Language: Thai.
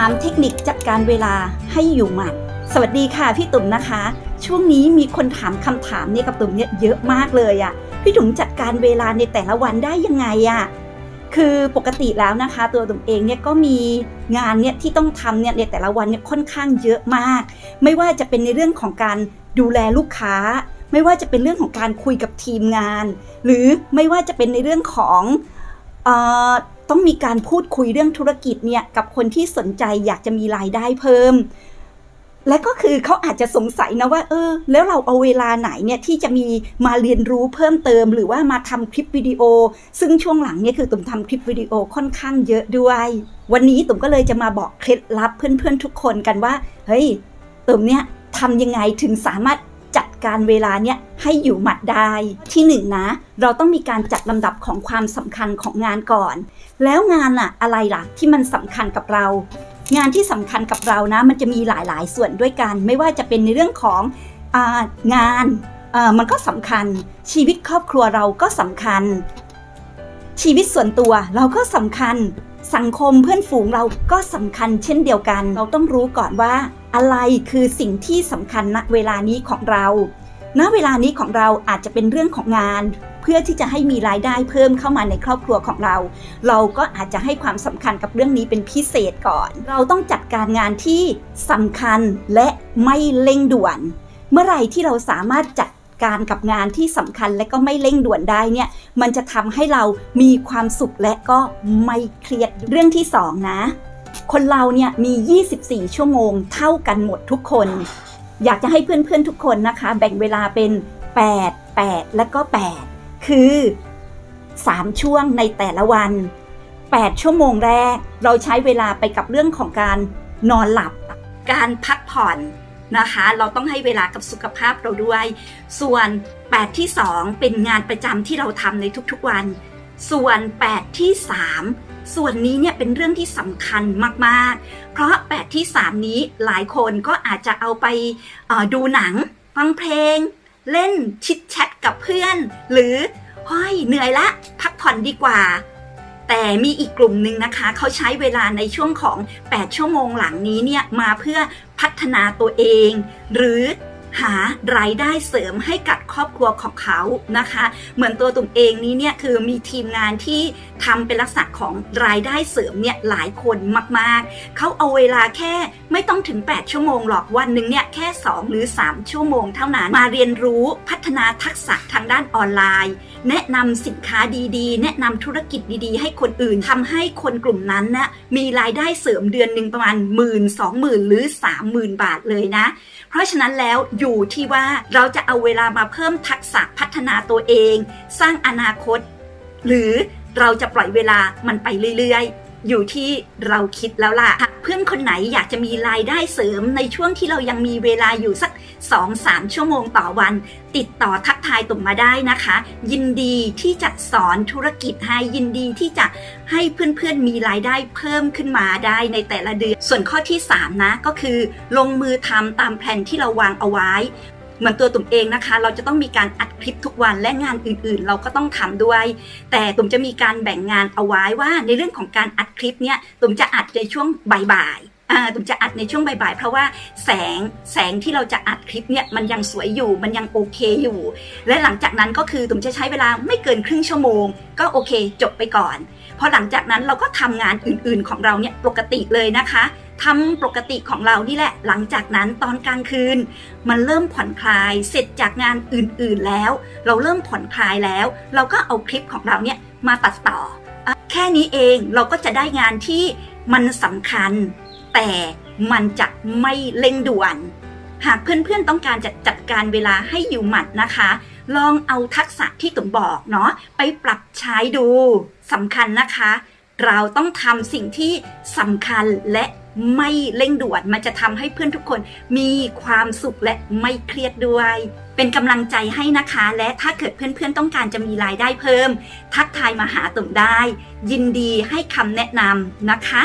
3 เทคนิคจัดการเวลาให้อยู่หมัด สวัสดีค่ะพี่ตุ่มนะคะ ช่วงนี้มีคนถามคำถามเนี่ยกับตุ่มเนี่ยเยอะมากเลยอะพี่ตุ่มจัดการเวลาในแต่ละวันได้ยังไงอะคือปกติแล้วนะคะ ตัวตุ่มเองเนี่ยก็มีงานเนี่ยที่ต้องทำเนี่ยในแต่ละวันเนี่ยค่อนข้างเยอะมาก ไม่ว่าจะเป็นในเรื่องของการดูแลลูกค้า ไม่ว่าจะเป็นเรื่องของการคุยกับทีมงาน หรือไม่ว่าจะเป็นในเรื่องของ ต้องมีการพูดคุยเรื่องธุรกิจเนี่ยกับคนที่สนใจอยากจะมีรายได้เพิ่ม และก็คือเขาอาจจะสงสัยนะว่า เออ แล้วเราเอาเวลาไหนเนี่ยที่จะมีมาเรียนรู้เพิ่มเติม หรือว่ามาทำคลิปวิดีโอ ซึ่งช่วงหลังเนี่ยคือตุ่มทำคลิปวิดีโอค่อนข้างเยอะด้วย วันนี้ตุ่มก็เลยจะมาบอกเคล็ดลับเพื่อนๆทุกคนกันว่า เฮ้ยตุ่มเนี่ยทำยังไงถึงสามารถ การเวลาเนี่ยให้อยู่หมัดได้ ที่หนึ่งนะ เราต้องมีการจัดลำดับของความสำคัญของงานก่อน แล้วงานอะอะไรล่ะที่มันสำคัญกับเรา งานที่สำคัญกับเรานะ มันจะมีหลายๆ ส่วนด้วยกัน ไม่ว่าจะเป็นในเรื่องขององานมันก็สำคัญ ชีวิตครอบครัวเราก็สำคัญ ชีวิตส่วนตัวเราก็สำคัญ สังคมเพื่อนฝูงเราก็สำคัญเช่นเดียวกัน เราต้องรู้ก่อนว่า อะไรคือสิ่งที่สำคัญณเวลานี้ของเรา ณเวลานี้ของเราอาจจะเป็นเรื่องของงาน เพื่อที่จะให้มีรายได้เพิ่มเข้ามาในครอบครัวของเรา เราก็อาจจะให้ความสำคัญกับเรื่องนี้เป็นพิเศษก่อน เราต้องจัดการงานที่สำคัญและไม่เร่งด่วน เมื่อไหร่ที่เราสามารถจัดการกับงานที่สำคัญและก็ไม่เร่งด่วนได้เนี่ย มันจะทำให้เรามีความสุขและก็ไม่เครียดเรื่องที่สองนะ คนเราเนี่ยมี 24 ชั่วโมงเท่ากันหมดทุกคน อยากจะให้เพื่อนๆทุกคนนะคะ แบ่งเวลาเป็น 8 8 และก็ 8 คือ 3 ช่วงในแต่ละวัน 8 ชั่วโมงแรก เราใช้เวลาไปกับเรื่องของการนอนหลับ การพักผ่อนนะคะ เราต้องให้เวลากับสุขภาพเราด้วย ส่วน 8 ที่ 2 เป็นงานประจำที่เราทำในทุกๆวัน ส่วน 8 ที่ 3 ส่วนนี้เนี่ยเป็นเรื่องที่สำคัญมากๆ เพราะ 8 ที่ 3 นี้หลายคนก็อาจจะเอาไปดูหนัง ฟังเพลง เล่นชิดแชทกับเพื่อน หรือเฮ้ยเหนื่อยละ พักผ่อนดีกว่า แต่มีอีกกลุ่มหนึ่งนะคะ เขาใช้เวลาในช่วงของ 8 ชั่วโมงหลังนี้เนี่ยมาเพื่อพัฒนาตัวเอง หรือ หารายได้เสริมให้กับครอบครัวของเขานะคะ เหมือนตัวตุ่มเองนี้เนี่ยคือมีทีมงานที่ทำเป็นลักษณะของรายได้เสริมเนี่ยหลายคนมากๆ เขาเอาเวลาแค่ไม่ต้องถึง 8 ชั่วโมงหรอกวันหนึ่งเนี่ยแค่ 2 หรือ 3 ชั่วโมงเท่านั้นมาเรียนรู้พัฒนาทักษะทางด้านออนไลน์ แนะนำสินค้าดีๆ แนะนำธุรกิจดีๆ ให้คนอื่นทำให้คนกลุ่มนั้นนะมีรายได้เสริมเดือนหนึ่งประมาณหมื่นสองหมื่นหรือสามหมื่นบาทเลยนะ เพราะฉะนั้นแล้วอยู่ที่ว่าเราจะเอาเวลามาเพิ่มทักษะพัฒนาตัวเอง สร้างอนาคต หรือเราจะปล่อยเวลามันไปเรื่อยๆ อยู่ที่เราคิดแล้วล่ะเพื่อนคนไหนอยากจะมีรายได้เสริมในช่วงที่เรายังมีเวลาอยู่สัก 2-3 ชั่วโมงต่อวัน ติดต่อทัก ทายตุ่มมาได้นะคะ ยินดีที่จะสอนธุรกิจให้ยินดีที่จะให้เพื่อนๆมีรายได้เพิ่มขึ้นมาได้ในแต่ละเดือน ส่วนข้อที่ 3 นะก็คือ ลงมือทำตามแผนที่เราวางเอาไว้เหมือนตัวตุ่มเองนะคะ เราจะต้องมีการอัดคลิปทุกวันและงานอื่นๆ เราก็ต้องทำด้วย แต่ตุ่มจะมีการแบ่งงานเอาไว้ว่า ในเรื่องของการอัดคลิปเนี่ยตุ่มจะอัดในช่วงบ่ายๆ ตุ่มจะอัดในช่วงบ่ายๆ เพราะว่าแสงแสงที่เราจะอัดคลิปเนี่ยมันยังสวยอยู่มันยังโอเคอยู่ และหลังจากนั้นก็คือตุ่มจะใช้เวลาไม่เกินครึ่งชั่วโมง ก็โอเคจบไปก่อนพอหลังจากนั้นเราก็ทำงานอื่นๆของเราเนี่ยปกติเลยนะคะทำปกติของเรานี่แหละ หลังจากนั้นตอนกลางคืน มันเริ่มผ่อนคลายเสร็จจากงานอื่นๆแล้ว เราเริ่มผ่อนคลายแล้ว เราก็เอาคลิปของเราเนี่ยมาตัดต่อ แค่นี้เองเราก็จะได้งานที่มันสำคัญ แต่มันจะไม่เร่งด่วน หากเพื่อนๆต้องการจะจัดการเวลาให้อยู่หมัดนะคะ ลองเอาทักษะที่ตุ่มบอกเนาะไปปรับใช้ดูสำคัญนะคะ เราต้องทำสิ่งที่สำคัญและไม่เร่งด่วน มันจะทำให้เพื่อนทุกคนมีความสุขและไม่เครียดด้วย เป็นกำลังใจให้นะคะ และถ้าเกิดเพื่อนๆต้องการจะมีรายได้เพิ่ม ทักทายมาหาตุ่มได้ ยินดีให้คำแนะนำนะคะ